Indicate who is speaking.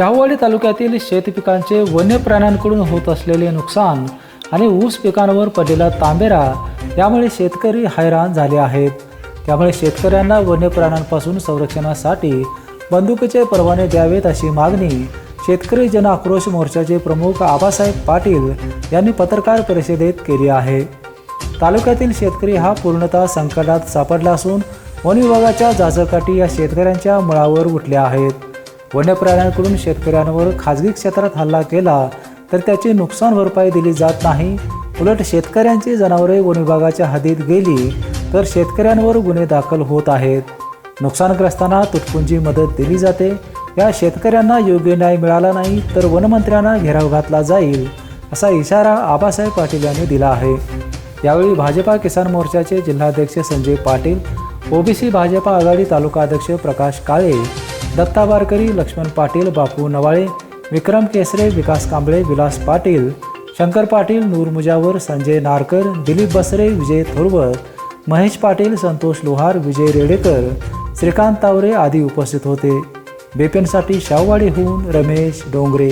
Speaker 1: शाहूवाडी तालुक्यातील शेतपिकांचे वन्य प्राण्यांकडून होत असलेले नुकसान आणि ऊस पिकांवर पडलेला तांबेरा यामुळे शेतकरी हैराण झाले आहेत. त्यामुळे शेतकऱ्यांना वन्य प्राण्यांपासून संरक्षणासाठी बंदुकीचे परवाने द्यावेत अशी मागणी शेतकरी जन आक्रोश मोर्चाचे प्रमुख आबासाहेब पाटील यांनी पत्रकार परिषदेत केली आहे. तालुक्यातील शेतकरी हा पूर्णतः संकटात सापडला असून वन विभागाच्या जाचकाठी या शेतकऱ्यांच्या मुळावर उठल्या आहेत. वन्य प्राण्यांकडून शेतकऱ्यांवर खाजगी क्षेत्रात हल्ला केला तर त्याची नुकसान भरपाई दिली जात नाही. उलट शेतकऱ्यांची जनावरे वन विभागाच्या हद्दीत गेली तर शेतकऱ्यांवर गुन्हे दाखल होत आहेत. नुकसानग्रस्तांना तुटपुंजी मदत दिली जाते. या शेतकऱ्यांना योग्य न्याय मिळाला नाही तर वनमंत्र्यांना घेराव घातला जाईल असा इशारा आबासाहेब पाटील यांनी दिला आहे. यावेळी भाजपा किसान मोर्चाचे जिल्हाध्यक्ष संजय पाटील ओबीसी भाजपा आघाडी तालुका अध्यक्ष प्रकाश काळे दत्ता वारकरी लक्ष्मण पाटील बापू नवाळे विक्रम केसरे विकास कांबळे विलास पाटील शंकर पाटील नूर मुजावर संजय नारकर दिलीप बसरे विजय थोरवत महेश पाटील संतोष लोहार विजय रेडेकर श्रीकांत तावरे आदी उपस्थित होते. बेपेनसाठी शाहवाडीहून रमेश डोंगरे.